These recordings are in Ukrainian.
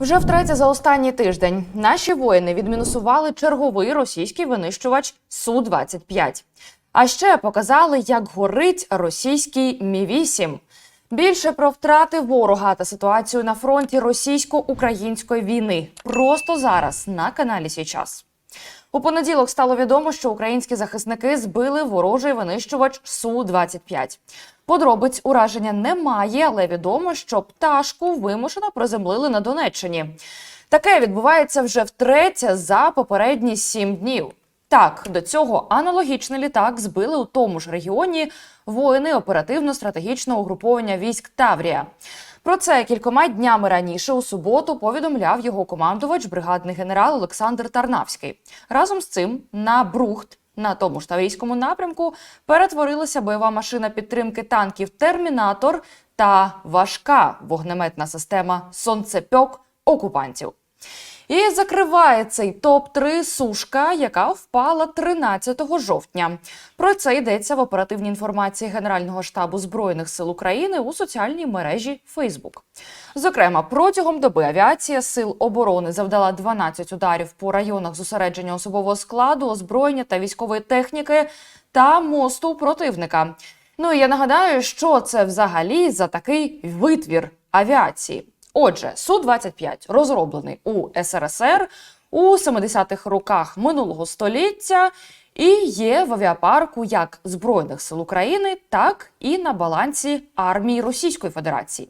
Вже втретє за останній тиждень наші воїни відмінусували черговий російський винищувач су 25 А ще показали, як горить російський Мі 8 Більше про втрати ворога та ситуацію на фронті російсько-української війни. Просто зараз на каналі Сій час. У понеділок стало відомо, що українські захисники збили ворожий винищувач су 25 Подробиць ураження немає, але відомо, що пташку вимушено приземлили на Донеччині. Таке відбувається вже втретє за попередні сім днів. Так, до цього аналогічний літак збили у тому ж регіоні воїни оперативно-стратегічного угруповання військ Таврія. Про це кількома днями раніше у суботу повідомляв його командувач, бригадний генерал Олександр Тарнавський. Разом з цим на Брухт на тому ж таврійському напрямку перетворилася бойова машина підтримки танків Термінатор та важка вогнеметна система Сонцепьок окупантів. І закриває цей топ 3 сушка, яка впала 13 жовтня. Про це йдеться в оперативній інформації Генерального штабу збройних сил України у соціальній мережі Facebook. Зокрема, протягом доби авіація сил оборони завдала 12 ударів по районах зосередження особового складу, озброєння та військової техніки та мосту противника. Ну і я нагадаю, що це взагалі за такий витвір авіації. Отже, су 25 розроблений у СРСР у 70-х роках минулого століття і є в авіапарку як Збройних сил України, так і на балансі армії Російської Федерації.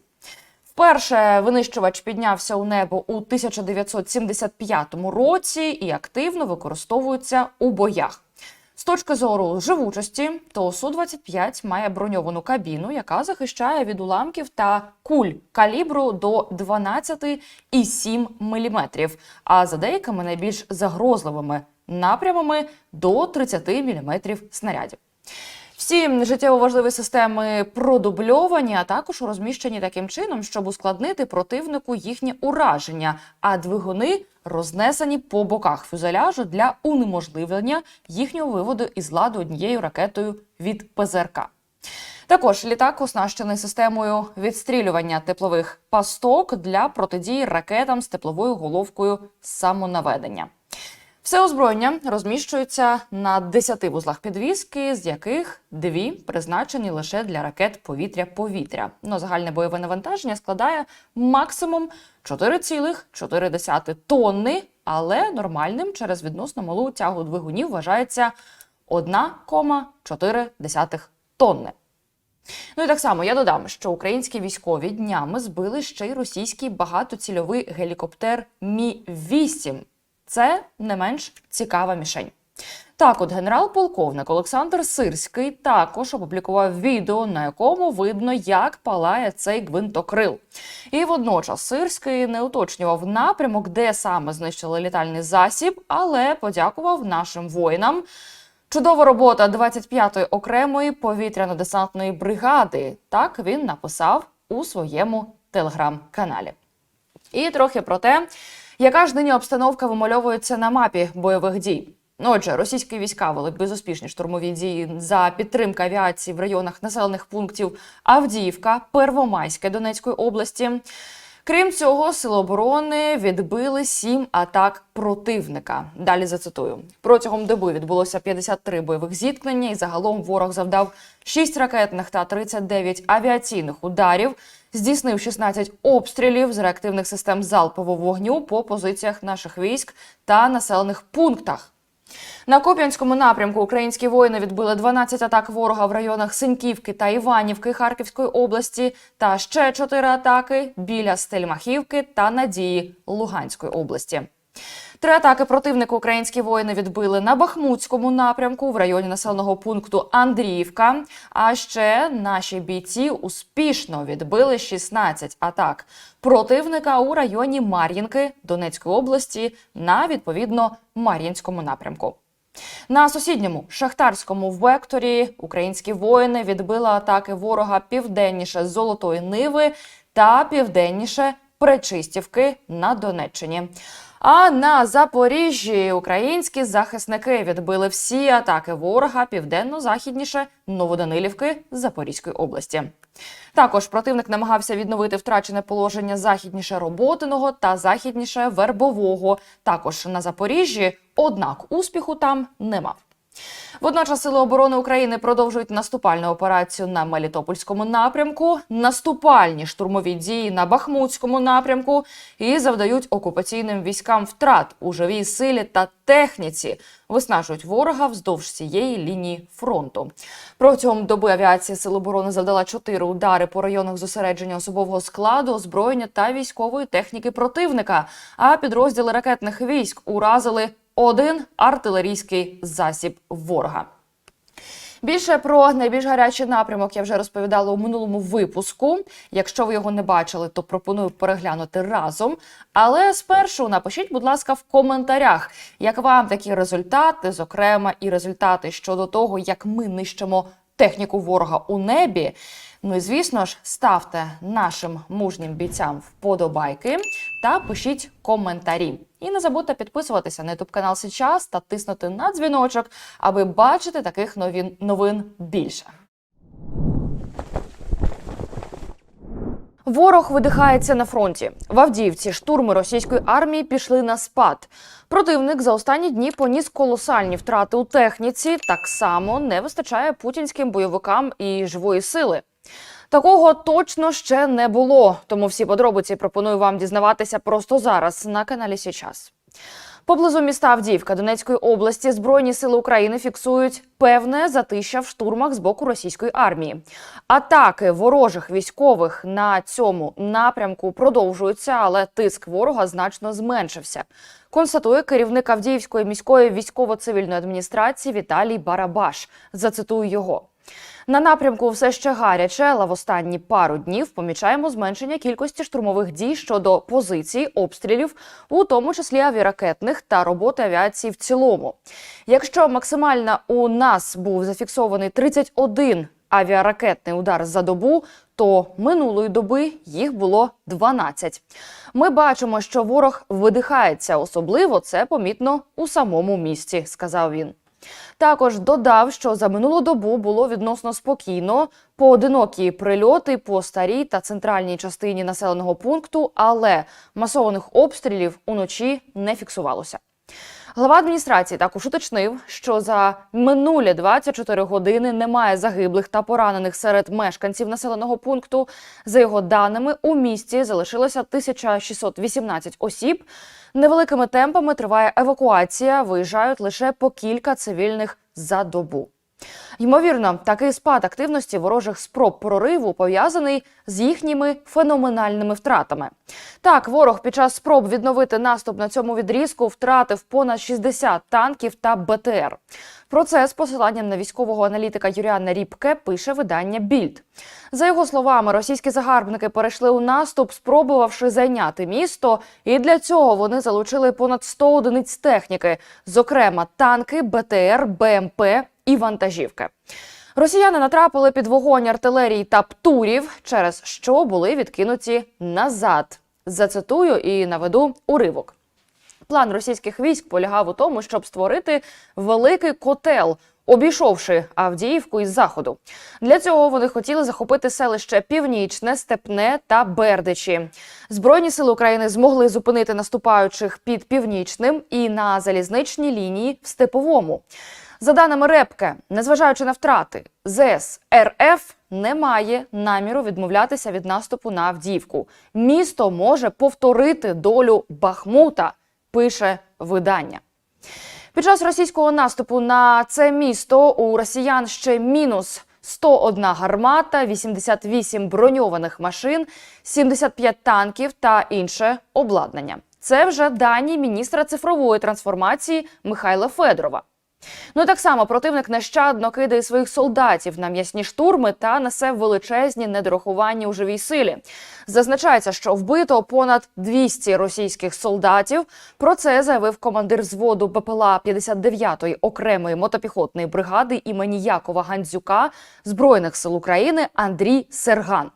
Вперше винищувач піднявся у небо у 1975 році і активно використовується у боях. З точки зору живучості, то Су-25 має броньовану кабіну, яка захищає від уламків та куль калібру до 12,7 мм, а за деякими найбільш загрозливими напрямами до 30 мм снарядів. Всі життєво важливі системи продубльовані, а також розміщені таким чином, щоб ускладнити противнику їхнє ураження, а двигуни рознесені по боках фюзеляжу для унеможливлення їхнього виводу із ладу однією ракетою від ПЗРК. Також літак оснащений системою відстрілювання теплових пасток для протидії ракетам з тепловою головкою самонаведення. Все озброєння розміщується на 10 вузлах підвіски, з яких дві призначені лише для ракет повітря-повітря. Ну, загальне бойове навантаження складає максимум 4,4 тонни, але нормальним через відносно малу тягу двигунів вважається 1,4 тонни. Ну і так само я додам, що українські військові днями збили ще й російський багатоцільовий гелікоптер Мі 8 це не менш цікава мішень. Так, от генерал-полковник Олександр Сирський також опублікував відео, на якому видно, як палає цей гвинтокрил. І водночас Сирський не уточнював напрямок, де саме знищили літальний засіб, але подякував нашим воїнам. Чудова робота 25-ї окремої повітряно-десантної бригади. Так він написав у своєму телеграм-каналі. І трохи про те, яка ж нині обстановка вимальовується на мапі бойових дій? Ну, Отже, російські війська вели безуспішні штурмові дії за підтримки авіації в районах населених пунктів Авдіївка, Первомайське Донецької області. Крім цього, сили оборони відбили сім атак противника. Далі зацитую: протягом доби відбулося 53 бойових зіткнення, і загалом ворог завдав 6 ракетних та 39 авіаційних ударів. Здійснив 16 обстрілів з реактивних систем залпового вогню по позиціях наших військ та населених пунктах. На Куп'янському напрямку українські воїни відбили 12 атак ворога в районах Синьківки та Іванівки Харківської області, та ще 4 атаки біля Стельмахівки та Надії Луганської області. Три атаки противника українські воїни відбили на Бахмутському напрямку в районі населеного пункту Андріївка. А ще наші бійці успішно відбили 16 атак противника у районі Мар'їнки Донецької області на відповідно Мар'їнському напрямку. На сусідньому шахтарському векторі українські воїни відбили атаки ворога південніше Золотої Ниви та південніше Пречистівки на Донеччині. А на Запоріжжі українські захисники відбили всі атаки ворога південно-західніше Новоданилівки Запорізької області. Також противник намагався відновити втрачене положення західніше роботиного та західніше вербового. Також на Запоріжжі, однак успіху там не мав. Водночас сили оборони України продовжують наступальну операцію на Мелітопольському напрямку, наступальні штурмові дії на Бахмутському напрямку і завдають окупаційним військам втрат у живій силі та техніці, виснажують ворога вздовж цієї лінії фронту. Протягом доби авіація Сил оборони завдала чотири удари по районах зосередження особового складу, озброєння та військової техніки противника. А підрозділи ракетних військ уразили один артилерійський засіб ворога. Більше про найбільш гарячий напрямок я вже розповідала у минулому випуску. Якщо ви його не бачили, то пропоную переглянути разом. Але спершу напишіть, будь ласка, в коментарях, як вам такі результати, зокрема, і результати щодо того, як ми нищимо техніку ворога у небі. Ну і звісно ж, ставте нашим мужнім бійцям вподобайки та пишіть коментарі. І не забудьте підписуватися на youtube канал Сейчас та тиснути на дзвіночок, аби бачити таких новин, новин більше. Ворог видихається на фронті. В Авдіївці штурми російської армії пішли на спад. Противник за останні дні поніс колосальні втрати у техніці. Так само не вистачає путінським бойовикам і живої сили. Такого точно ще не було. Тому всі подробиці пропоную вам дізнаватися просто зараз на каналі Січас. Поблизу міста Авдіївка Донецької області Збройні сили України фіксують певне затища в штурмах з боку російської армії. Атаки ворожих військових на цьому напрямку продовжуються, але тиск ворога значно зменшився. Констатує керівник Авдіївської міської військово-цивільної адміністрації Віталій Барабаш. Зацитую його. На напрямку все ще гаряче, але в останні пару днів помічаємо зменшення кількості штурмових дій щодо позицій, обстрілів, у тому числі авіаракетних та роботи авіації в цілому. Якщо максимально у нас був зафіксований 31 авіаракетний удар за добу, то минулої доби їх було 12. Ми бачимо, що ворог видихається, особливо це помітно у самому місті, сказав він. Також додав, що за минулу добу було відносно спокійно, поодинокі прильоти по старій та центральній частині населеного пункту, але масованих обстрілів уночі не фіксувалося. Глава адміністрації також уточнив, що за минулі 24 години немає загиблих та поранених серед мешканців населеного пункту. За його даними, у місті залишилося 1618 осіб. Невеликими темпами триває евакуація. Виїжджають лише по кілька цивільних за добу. Ймовірно, такий спад активності ворожих спроб прориву пов'язаний з їхніми феноменальними втратами. Так, ворог під час спроб відновити наступ на цьому відрізку втратив понад 60 танків та БТР. Про це з посиланням на військового аналітика Юріана Ріпке пише видання Більд. За його словами, російські загарбники перейшли у наступ, спробувавши зайняти місто, і для цього вони залучили понад 100 одиниць техніки, зокрема танки, БТР, БМП і вантажівки. Росіяни натрапили під вогонь артилерії та птурів, через що були відкинуті назад. Зацитую і наведу уривок. План російських військ полягав у тому, щоб створити великий котел, обійшовши Авдіївку із заходу. Для цього вони хотіли захопити селище Північне, Степне та Бердичі. Збройні сили України змогли зупинити наступаючих під північним і на залізничній лінії в Степовому. За даними Репке, незважаючи на втрати, ЗС РФ не має наміру відмовлятися від наступу на Авдіївку. Місто може повторити долю Бахмута, пише видання. Під час російського наступу на це місто у росіян ще мінус 101 гармата, 88 броньованих машин, 75 танків та інше обладнання. Це вже дані міністра цифрової трансформації Михайла Федорова. Ну так само противник нещадно кидає своїх солдатів на м'ясні штурми та несе величезні недорахування у живій силі. Зазначається, що вбито понад 200 російських солдатів. Про це заявив командир взводу БПЛА 59-ї окремої мотопіхотної бригади імені Якова Гандзюка збройних сил України Андрій Серган.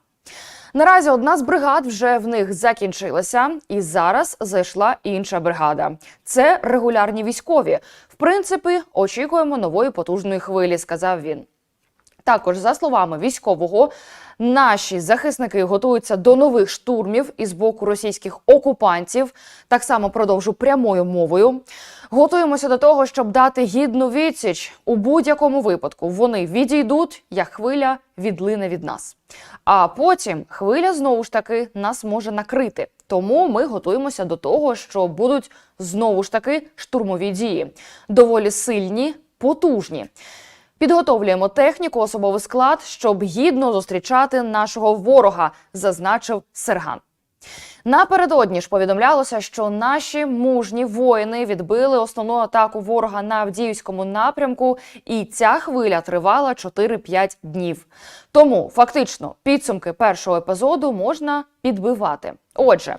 Наразі одна з бригад вже в них закінчилася, і зараз зайшла інша бригада. Це регулярні військові. В принципі, очікуємо нової потужної хвилі, сказав він. Також, за словами військового, Наші захисники готуються до нових штурмів із боку російських окупантів. Так само продовжу прямою мовою. Готуємося до того, щоб дати гідну відсіч. У будь-якому випадку вони відійдуть, як хвиля відлине від нас. А потім хвиля знову ж таки нас може накрити. Тому ми готуємося до того, що будуть знову ж таки штурмові дії, доволі сильні, потужні. Підготовлюємо техніку, особовий склад, щоб гідно зустрічати нашого ворога, зазначив Серган. Напередодні ж повідомлялося, що наші мужні воїни відбили основну атаку ворога на Авдіївському напрямку, і ця хвиля тривала 4-5 днів. Тому фактично підсумки першого епізоду можна підбивати. Отже,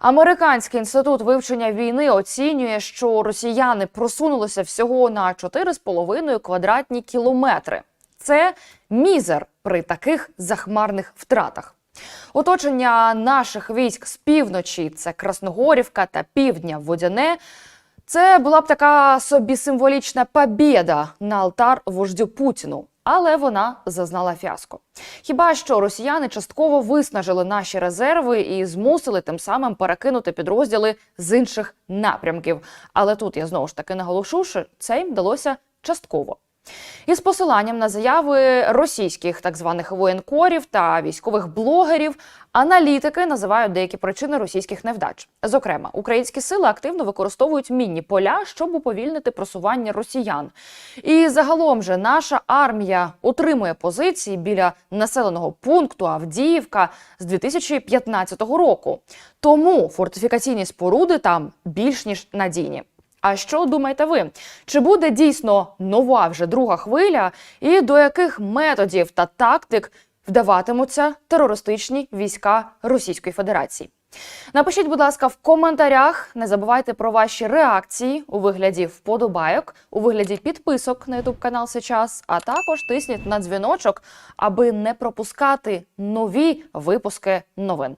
американський інститут вивчення війни оцінює, що росіяни просунулися всього на 4,5 квадратні кілометри. Це мізер при таких захмарних втратах. Оточення наших військ з півночі це Красногорівка та півдня Водяне. Це була б така собі символічна побєда на алтар вождю Путіну, але вона зазнала фіаско. Хіба що росіяни частково виснажили наші резерви і змусили тим самим перекинути підрозділи з інших напрямків. Але тут я знову ж таки наголошу, що це їм вдалося частково. Із посиланням на заяви російських так званих воєнкорів та військових блогерів, аналітики називають деякі причини російських невдач. Зокрема, українські сили активно використовують мінні поля, щоб уповільнити просування росіян. І загалом же наша армія утримує позиції біля населеного пункту Авдіївка з 2015 року. Тому фортифікаційні споруди там більш ніж надійні. А що думаєте ви? Чи буде дійсно нова вже друга хвиля, і до яких методів та тактик вдаватимуться терористичні війська Російської Федерації? Напишіть, будь ласка, в коментарях. Не забувайте про ваші реакції у вигляді вподобайок, у вигляді підписок на YouTube канал Сейчас, а також тисніть на дзвіночок, аби не пропускати нові випуски новин.